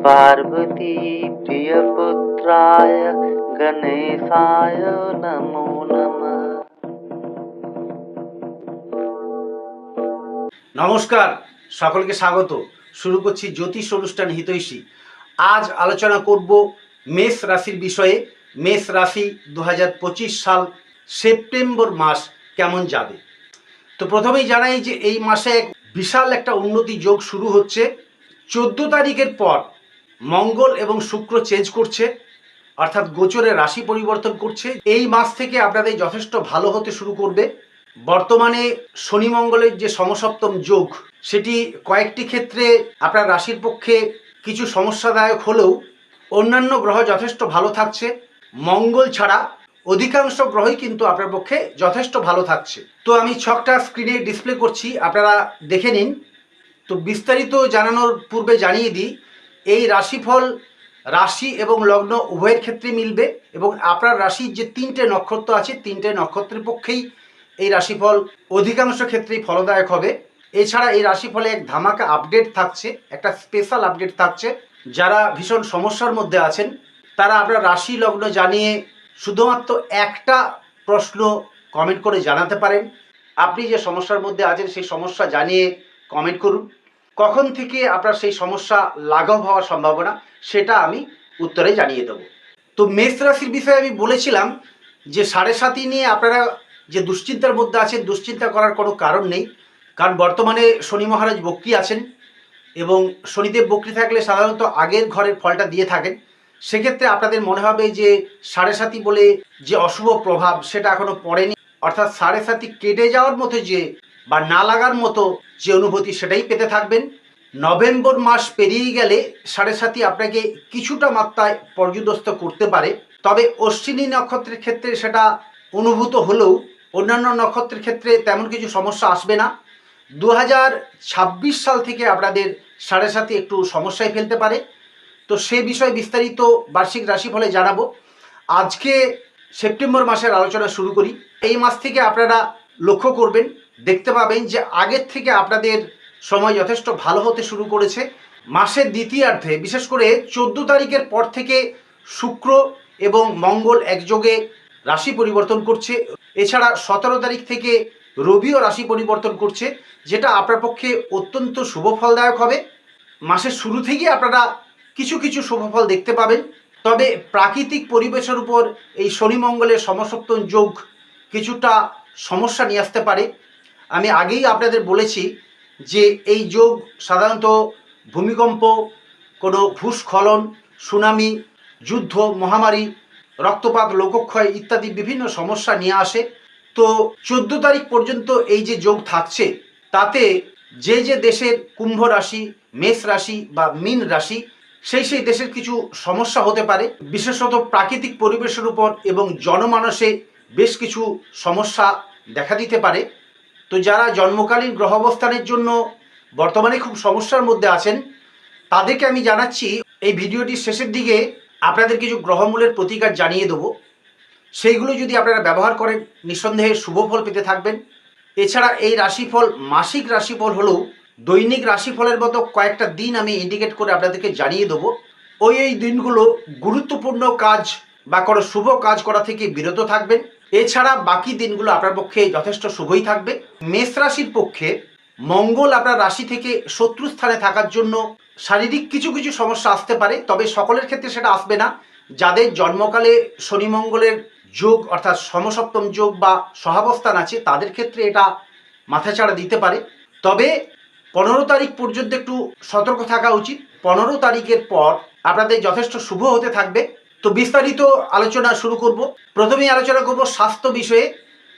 पार्वती प्रियपुत्राय गणेशाय नमो नमः নমস্কার সকলকে স্বাগত শুরু করছি জ্যোতিষ অনুষ্ঠান হিতৈষী আজ আলোচনা করব মেষ রাশির বিষয়ে মেষ রাশি দু সাল সেপ্টেম্বর মাস কেমন যাবে তো প্রথমেই জানাই যে এই মাসে এক বিশাল একটা উন্নতি যোগ শুরু হচ্ছে চোদ্দ তারিখের পর মঙ্গল এবং শুক্র চেঞ্জ করছে, অর্থাৎ গোচরে রাশি পরিবর্তন করছে। এই মাস থেকে আপনাদের যথেষ্ট ভালো হতে শুরু করবে। বর্তমানে শনি মঙ্গলের যে সমসপ্তম যোগ, সেটি কয়েকটি ক্ষেত্রে আপনার রাশির পক্ষে কিছু সমস্যাদায়ক হলেও অন্যান্য গ্রহ যথেষ্ট ভালো থাকছে। মঙ্গল ছাড়া অধিকাংশ গ্রহই কিন্তু আপনার পক্ষে যথেষ্ট ভালো থাকছে। তো আমি ছকটা স্ক্রিনে ডিসপ্লে করছি, আপনারা দেখে নিন। তো বিস্তারিত জানানোর পূর্বে জানিয়ে দিই এই রাশিফল রাশি এবং লগ্ন উভয়ের ক্ষেত্রে মিলবে এবং আপনার রাশির যে তিনটে নক্ষত্র আছে, তিনটে নক্ষত্রের পক্ষেই এই রাশিফল অধিকাংশ ক্ষেত্রেই ফলদায়ক হবে। এছাড়া এই রাশিফলে এক ধামাকা আপডেট থাকছে, একটা স্পেশাল আপডেট থাকছে। যারা ভীষণ সমস্যার মধ্যে আছেন, তারা আপনার রাশি লগ্ন জানিয়ে শুধুমাত্র একটা প্রশ্ন কমেন্ট করে জানাতে পারেন। আপনি যে সমস্যার মধ্যে আছেন, সেই সমস্যা জানিয়ে কমেন্ট করুন। কখন থেকে আপনার সেই সমস্যা লাঘব হওয়ার সম্ভাবনা, সেটা আমি উত্তরে জানিয়ে দেবো। তো মেষ রাশির বিষয়ে আমি বলেছিলাম যে সাড়ে সাতই নিয়ে আপনারা যে দুশ্চিন্তার মধ্যে আছেন, দুশ্চিন্তা করার কোনো কারণ নেই। কারণ বর্তমানে শনি মহারাজ বক্রি আছেন এবং শনিদেব বক্রি থাকলে সাধারণত আগের ঘরের ফলটা দিয়ে থাকেন। সেক্ষেত্রে আপনাদের মনে হবে যে সাড়ে সাতি বলে যে অশুভ প্রভাব, সেটা এখনও পড়েনি। অর্থাৎ সাড়ে সাতি কেটে যাওয়ার মতো যে বা না লাগার মতো যে অনুভূতি সেটাই পেতে থাকবেন। নভেম্বর মাস পেরিয়ে গেলে সাড়ে সাতি আপনাকে কিছুটা মাত্রায় পর্যদস্ত করতে পারে। তবে অশ্বিনী নক্ষত্রের ক্ষেত্রে সেটা অনুভূত হলেও অন্যান্য নক্ষত্রের ক্ষেত্রে তেমন কিছু সমস্যা আসবে না। দু হাজার ছাব্বিশ সাল থেকে আপনাদের সাড়ে সাতি একটু সমস্যায় ফেলতে পারে। তো সে বিষয়ে বিস্তারিত বার্ষিক রাশিফলে জানাব। আজকে সেপ্টেম্বর মাসের আলোচনা শুরু করি। এই মাস থেকে আপনারা লক্ষ্য করবেন দেখতে পাবেন যে আগের থেকে আপনাদের সময় যথেষ্ট ভালো হতে শুরু করেছে। মাসের দ্বিতীয়ার্ধে, বিশেষ করে চোদ্দ তারিখের পর থেকে শুক্র এবং মঙ্গল একযোগে রাশি পরিবর্তন করছে। এছাড়া সতেরো তারিখ থেকে রবিও রাশি পরিবর্তন করছে, যেটা আপনার পক্ষে অত্যন্ত শুভ ফলদায়ক হবে। মাসের শুরু থেকেই আপনারা কিছু কিছু শুভফল দেখতে পাবেন। তবে প্রাকৃতিক পরিবেশের উপর এই শনি মঙ্গলের সমসপ্তম যোগ কিছুটা সমস্যা নিয়ে আসতে পারে। আমি আগেই আপনাদের বলেছি যে এই যোগ সাধারণত ভূমিকম্প, কোনো ভূস্খলন, সুনামি, যুদ্ধ, মহামারী, রক্তপাত, লোকক্ষয় ইত্যাদি বিভিন্ন সমস্যা নিয়ে আসে। তো চোদ্দ তারিখ পর্যন্ত এই যে যোগ থাকছে, তাতে যে যে দেশের কুম্ভ রাশি, মেষ রাশি বা মিন রাশি, সেই সেই দেশের কিছু সমস্যা হতে পারে। বিশেষত প্রাকৃতিক পরিবেশের উপর এবং জনমানসে বেশ কিছু সমস্যা দেখা দিতে পারে। তো যারা জন্মকালীন গ্রহ অবস্থানের জন্য বর্তমানে খুব সমস্যার মধ্যে আছেন, তাদেরকে আমি জানাচ্ছি, এই ভিডিওটির শেষের দিকে আপনাদের কিছু গ্রহমূলের প্রতিকার জানিয়ে দেবো। সেইগুলো যদি আপনারা ব্যবহার করেন, নিঃসন্দেহে শুভ ফল পেতে থাকবেন। এছাড়া এই রাশিফল মাসিক রাশিফল হলেও দৈনিক রাশিফলের মতো কয়েকটা দিন আমি ইন্ডিকেট করে আপনাদেরকে জানিয়ে দেবো। ওই, এই দিনগুলো গুরুত্বপূর্ণ কাজ বা কোনো শুভ কাজ করা থেকে বিরত থাকবেন। এছাড়া বাকি দিনগুলো আপনার পক্ষে যথেষ্ট শুভই থাকবে। মেষ রাশির পক্ষে মঙ্গল আপনার রাশি থেকে শত্রু স্থানে থাকার জন্য শারীরিক কিছু কিছু সমস্যা আসতে পারে, তবে সকলের ক্ষেত্রে সেটা আসবে না। যাদের জন্মকালে শনি মঙ্গলের যোগ অর্থাৎ সমসপ্তম যোগ বা সহাবস্থান আছে, তাদের ক্ষেত্রে এটা মাথাচাড়া দিতে পারে। তবে পনেরো তারিখ পর্যন্ত একটু সতর্ক থাকা উচিত। পনেরো তারিখের পর আপনাদের যথেষ্ট শুভ হতে থাকবে। তো বিস্তারিত আলোচনা শুরু করব। প্রথমেই আলোচনা করব স্বাস্থ্য বিষয়ে।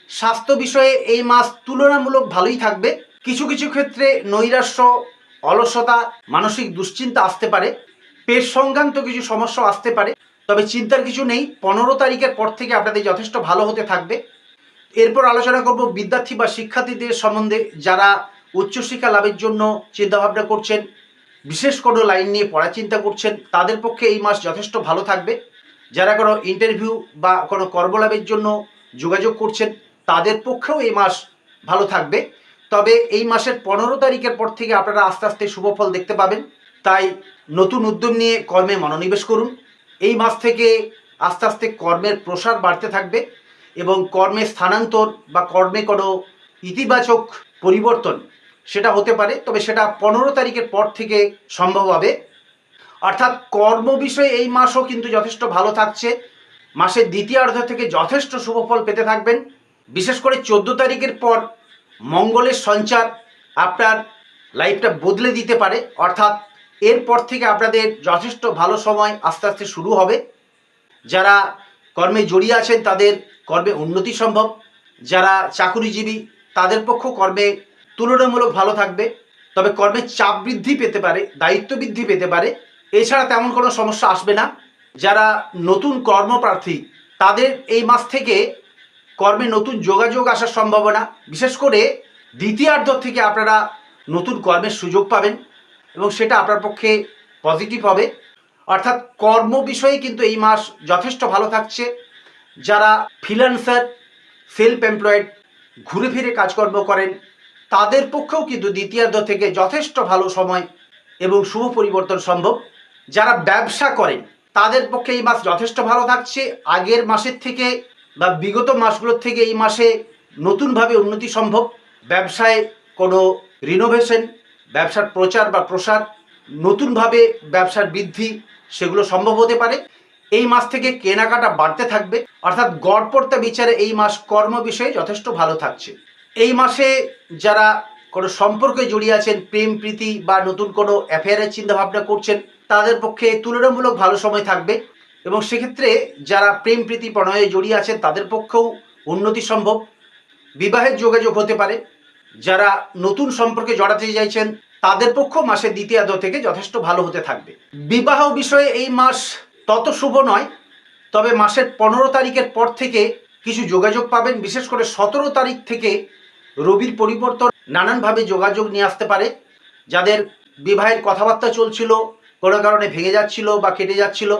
স্বাস্থ্য বিষয়ে এই মাস তুলনামূলক ভালোই থাকবে। কিছু কিছু ক্ষেত্রে নৈরাশ্য, অলসতা, মানসিক দুশ্চিন্তা আসতে পারে। পেট সংক্রান্ত কিছু সমস্যা আসতে পারে। তবে চিন্তার কিছু নেই। পনেরো তারিখের পর থেকে আপনাদের যথেষ্ট ভালো হতে থাকবে। এরপর আলোচনা করব বিদ্যার্থী বা শিক্ষার্থীদের সম্বন্ধে যারা উচ্চশিক্ষা লাভের জন্য চিন্তাভাবনা করছেন। বিশেষ কোনো লাইন নিয়ে পড়া চিন্তা করছেন। তাদের পক্ষে এই মাস যথেষ্ট ভালো থাকবে। যারা কোনো ইন্টারভিউ বা কোনো কর্মলাভের জন্য যোগাযোগ করছেন, তাদের পক্ষেও এই মাস ভালো থাকবে। তবে এই মাসের পনেরো তারিখের পর থেকে আপনারা আস্তে আস্তে শুভফল দেখতে পাবেন। তাই নতুন উদ্যম নিয়ে কর্মে মনোনিবেশ করুন। এই মাস থেকে আস্তে আস্তে কর্মের প্রসার বাড়তে থাকবে এবং কর্মে স্থানান্তর বা কর্মে কোনো ইতিবাচক পরিবর্তন সেটা হতে পারে, তবে সেটা পনেরো তারিখের পর থেকে সম্ভব হবে। অর্থাৎ কর্ম বিষয়ে এই মাসও কিন্তু যথেষ্ট ভালো থাকছে। মাসের দ্বিতীয়ার্ধ থেকে যথেষ্ট শুভফল পেতে থাকবেন। বিশেষ করে চোদ্দ তারিখের পর মঙ্গলের সঞ্চার আপনার লাইফটা বদলে দিতে পারে। অর্থাৎ এরপর থেকে আপনাদের যথেষ্ট ভালো সময় আস্তে আস্তে শুরু হবে। যারা কর্মে জড়িয়ে আছেন, তাদের কর্মে উন্নতি সম্ভব। যারা চাকুরিজীবী, তাদের পক্ষ কর্মে তুলনামূলক ভালো থাকবে। তবে কর্মের চাপ বৃদ্ধি পেতে পারে, দায়িত্ব বৃদ্ধি পেতে পারে। এছাড়া তেমন কোনো সমস্যা আসবে না। যারা নতুন কর্মপ্রার্থী, তাদের এই মাস থেকে কর্মে নতুন যোগাযোগ আসার সম্ভাবনা। বিশেষ করে দ্বিতীয়ার্ধ থেকে আপনারা নতুন কর্মের সুযোগ পাবেন এবং সেটা আপনার পক্ষে পজিটিভ হবে। অর্থাৎ কর্ম বিষয়ে কিন্তু এই মাস যথেষ্ট ভালো থাকছে। যারা ফ্রিল্যান্সার সেলফ এমপ্লয়েড ঘুরে ফিরে কাজকর্ম করেন, তাদের পক্ষেও কিন্তু দ্বিতীয়ার্ধ থেকে যথেষ্ট ভালো সময় এবং শুভ পরিবর্তন সম্ভব। যারা ব্যবসা করেন তাদের পক্ষে এই মাস যথেষ্ট ভালো থাকছে। আগের মাসের থেকে বা বিগত মাসগুলোর থেকে এই মাসে নতুনভাবে উন্নতি সম্ভব। ব্যবসায় কোনো রিনোভেশন ব্যবসার প্রচার বা প্রসার, নতুনভাবে ব্যবসার বৃদ্ধি, সেগুলো সম্ভব হতে পারে। এই মাস থেকে কেনাকাটা বাড়তে থাকবে। অর্থাৎ গড়পড়তা বিচারে এই মাস কর্ম বিষয়ে যথেষ্ট ভালো থাকছে। এই মাসে যারা কোনো সম্পর্কে জড়িয়ে আছেন, প্রেম, প্রীতি বা নতুন কোনো অ্যাফেয়ারের চিন্তা ভাবনা করছেন তাদের পক্ষে তুলনামূলক ভালো সময় থাকবে এবং সেক্ষেত্রে যারা প্রেম, প্রীতি, প্রণয়ে জড়িয়ে আছেন, তাদের পক্ষেও উন্নতি সম্ভব। বিবাহের যোগাযোগ হতে পারে। যারা নতুন সম্পর্কে জড়াতে চাইছেন, তাদের পক্ষ মাসের দ্বিতীয়ার্ধ থেকে যথেষ্ট ভালো হতে থাকবে। বিবাহ বিষয়ে এই মাস তত শুভ নয়, তবে মাসের পনেরো তারিখের পর থেকে কিছু যোগাযোগ পাবেন। বিশেষ করে সতেরো তারিখ থেকে রবির পরিবর্তন নানানভাবে যোগাযোগ নিয়ে আসতে পারে। যাদের বিবাহের কথাবার্তা চলছিল কোনো কারণে ভেঙে যাচ্ছিল বা কেটে যাচ্ছিল,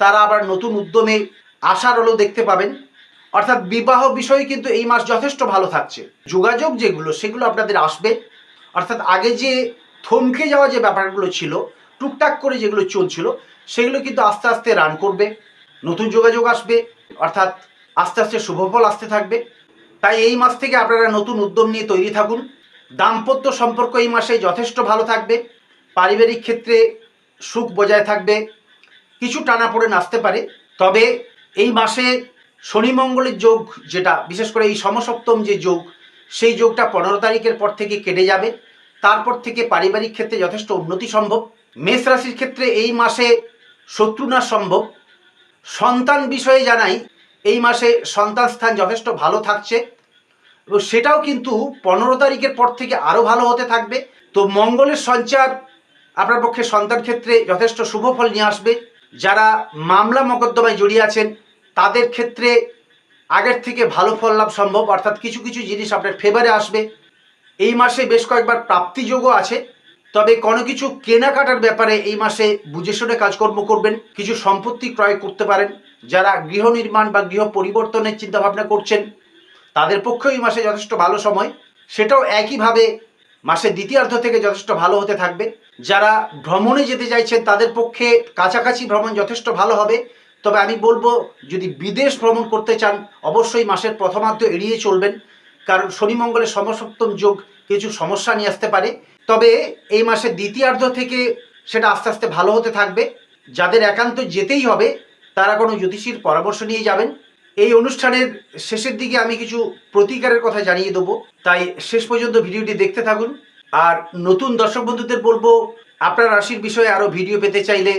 তারা আবার নতুন উদ্যমে আশার আলো দেখতে পাবেন। অর্থাৎ বিবাহ বিষয়ে কিন্তু এই মাস যথেষ্ট ভালো থাকছে। যোগাযোগ যেগুলো, সেগুলো আপনাদের আসবে। অর্থাৎ আগে যে থমকে যাওয়া যে ব্যাপারগুলো ছিল, টুকটাক করে যেগুলো চলছিল, সেগুলো কিন্তু আস্তে আস্তে রান করবে। নতুন যোগাযোগ আসবে, অর্থাৎ আস্তে আস্তে শুভফল আসতে থাকবে। তাই এই মাস থেকে আপনারা নতুন উদ্যম নিয়ে তৈরি থাকুন। দাম্পত্য সম্পর্ক এই মাসে যথেষ্ট ভালো থাকবে। পারিবারিক ক্ষেত্রে সুখ বজায় থাকবে, কিছু টানাপোড়েন নাচতে পারে। তবে এই মাসে শনি মঙ্গলের যোগ যেটা, বিশেষ করে এই সমসপ্তম যে যোগ, সেই যোগটা পনেরো তারিখের পর থেকে কেটে যাবে। তারপর থেকে পারিবারিক ক্ষেত্রে যথেষ্ট উন্নতি সম্ভব। মেষ রাশির ক্ষেত্রে এই মাসে শত্রুনাশ সম্ভব। সন্তান বিষয়ে জানাই, এই মাসে সন্তান স্থান যথেষ্ট ভালো থাকছে। এবং সেটাও কিন্তু পনেরো তারিখের পর থেকে আরও ভালো হতে থাকবে। তো মঙ্গলের সঞ্চার আপনার পক্ষে সন্তান ক্ষেত্রে যথেষ্ট শুভ ফল নিয়ে আসবে। যারা মামলা মোকদ্দমায় জড়িয়ে আছেন, তাদের ক্ষেত্রে আগের থেকে ভালো ফল লাভ সম্ভব। অর্থাৎ কিছু কিছু জিনিস আপনার ফেভারে আসবে। এই মাসে বেশ কয়েকবার প্রাপ্তিযোগও আছে। তবে কোনো কিছু কেনাকাটার ব্যাপারে এই মাসে বুঝে শুনে কাজকর্ম করবেন। কিছু সম্পত্তি ক্রয় করতে পারেন। যারা গৃহ নির্মাণ বা গৃহ পরিবর্তনের চিন্তাভাবনা করছেন, তাদের পক্ষেও এই মাসে যথেষ্ট ভালো সময়। সেটাও একইভাবে মাসের দ্বিতীয়ার্ধ থেকে যথেষ্ট ভালো হতে থাকবে। যারা ভ্রমণে যেতে চাইছেন, তাদের পক্ষে কাছাকাছি ভ্রমণ যথেষ্ট ভালো হবে। তবে আমি বলব, যদি বিদেশ ভ্রমণ করতে চান, অবশ্যই মাসের প্রথমার্ধ এড়িয়ে চলবেন। কারণ শনি মঙ্গলের সমসপ্তম যোগ কিছু সমস্যা নিয়ে আসতে পারে। তবে এই মাসের দ্বিতীয়ার্ধ থেকে সেটা আস্তে আস্তে ভালো হতে থাকবে। যাদের একান্ত যেতেই হবে, তারা কোনো জ্যোতিষীর পরামর্শ নিয়ে যাবেন। এই অনুষ্ঠানের শেষের দিকে আমি কিছু প্রতিকারের কথা জানিয়ে দেবো। তাই শেষ পর্যন্ত ভিডিওটি দেখতে থাকুন। আর নতুন দর্শক বন্ধুদের বলব, আপনার রাশির বিষয়ে আরও ভিডিও পেতে চাইলে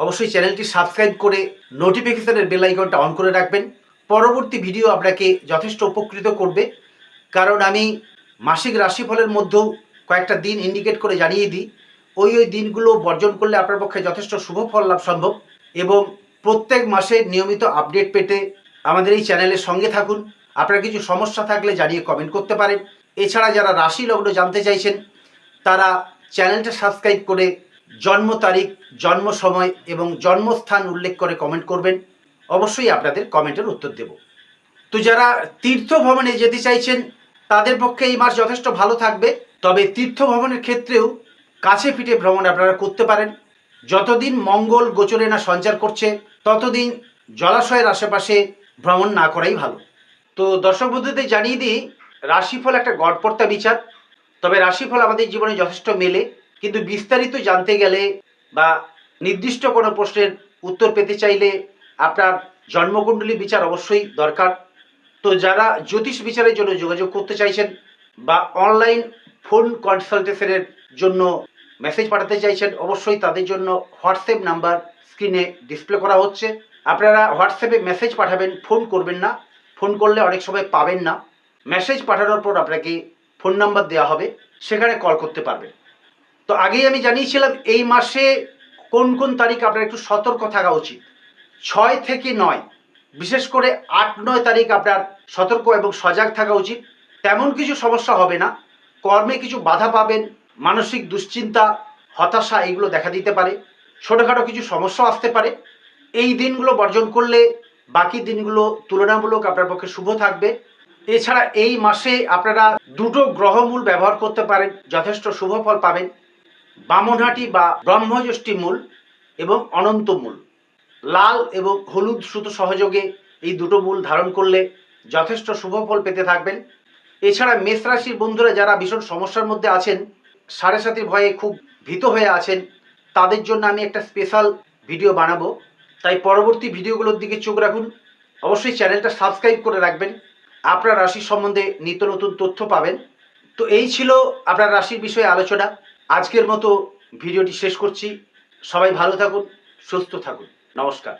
অবশ্যই চ্যানেলটি সাবস্ক্রাইব করে নোটিফিকেশনের বেল আইকনটা অন করে রাখবেন। পরবর্তী ভিডিও আপনাকে যথেষ্ট উপকৃত করবে। কারণ আমি মাসিক রাশিফলের মধ্যেও কয়েকটা দিন ইন্ডিকেট করে জানিয়ে দিই, ওই ওই দিনগুলো বর্জন করলে আপনার পক্ষে যথেষ্ট শুভ ফল লাভ সম্ভব। এবং প্রত্যেক মাসে নিয়মিত আপডেট পেতে আমাদের এই চ্যানেলের সঙ্গে থাকুন। আপনার কিছু সমস্যা থাকলে জানিয়ে কমেন্ট করতে পারেন। এছাড়া যারা রাশি লগ্ন জানতে চাইছেন তারা চ্যানেলটা সাবস্ক্রাইব করে জন্ম তারিখ, জন্ম সময় এবং জন্মস্থান উল্লেখ করে কমেন্ট করবেন। অবশ্যই আপনাদের কমেন্টের উত্তর দেব। তো যারা তীর্থ ভ্রমণে যেতে চাইছেন, তাদের পক্ষে এই মাস যথেষ্ট ভালো থাকবে। তবে তীর্থ ভ্রমণের ক্ষেত্রেও কাছে পিঠে ভ্রমণ আপনারা করতে পারেন। যতদিন মঙ্গল গোচরে না সঞ্চার করছে, ততদিন জলাশয়ের আশেপাশে ভ্রমণ না করাই ভালো। তো দর্শক বন্ধুদের জানিয়ে দিই, রাশিফল একটা গড়পর্তা বিচার। তবে রাশিফল আমাদের জীবনে যথেষ্ট মেলে, কিন্তু বিস্তারিত জানতে গেলে বা নির্দিষ্ট কোনো প্রশ্নের উত্তর পেতে চাইলে আপনার জন্মকুণ্ডলী বিচার অবশ্যই দরকার। তো যারা জ্যোতিষ বিচারের জন্য যোগাযোগ করতে চাইছেন বা অনলাইন ফোন কনসালটেশনের জন্য মেসেজ পাঠাতে চাইছেন, অবশ্যই তাদের জন্য হোয়াটসঅ্যাপ নাম্বার স্ক্রিনে ডিসপ্লে করা হচ্ছে। আপনারা হোয়াটসঅ্যাপে মেসেজ পাঠাবেন, ফোন করবেন না। ফোন করলে অনেক সময় পাবেন না। মেসেজ পাঠানোর পর আপনাকে ফোন নাম্বার দেওয়া হবে, সেখানে কল করতে পারবেন। তো আগেই আমি জানিয়েছিলাম, এই মাসে কোন কোন তারিখ আপনার একটু সতর্ক থাকা উচিত। ছয় থেকে নয়, বিশেষ করে আট, নয় তারিখ আপনার সতর্ক এবং সজাগ থাকা উচিত। তেমন কিছু সমস্যা হবে না, কর্মে কিছু বাধা পাবেন, মানসিক দুশ্চিন্তা, হতাশা এগুলো দেখা দিতে পারে, ছোটোখাটো কিছু সমস্যা আসতে পারে। এই দিনগুলো বর্জন করলে বাকি দিনগুলো তুলনামূলক আপনার পক্ষে শুভ থাকবে। এছাড়া এই মাসে আপনারা দুটো গ্রহমূল ব্যবহার করতে পারেন, যথেষ্ট শুভ ফল পাবেন। বামনহাটি বা ব্রহ্মযষ্টি মূল এবং অনন্ত মূল। লাল এবং হলুদ সুতো সহযোগে এই দুটো মূল ধারণ করলে যথেষ্ট শুভ ফল পেতে থাকবেন। এছাড়া মেষ রাশির বন্ধুরা যারা ভীষণ সমস্যার মধ্যে আছেন, সাড়ে সাতির ভয়ে খুব ভীত হয়ে আছেন, তাদের জন্য আমি একটা স্পেশাল ভিডিও বানাবো। তাই পরবর্তী ভিডিওগুলোর দিকে চোখ রাখুন। অবশ্যই চ্যানেলটা সাবস্ক্রাইব করে রাখবেন। আপনার রাশির সম্বন্ধে নিত্য নতুন তথ্য পাবেন। তো এই ছিল আপনার রাশির বিষয়ে আলোচনা। আজকের মতো ভিডিওটি শেষ করছি। সবাই ভালো থাকুন, সুস্থ থাকুন। নমস্কার।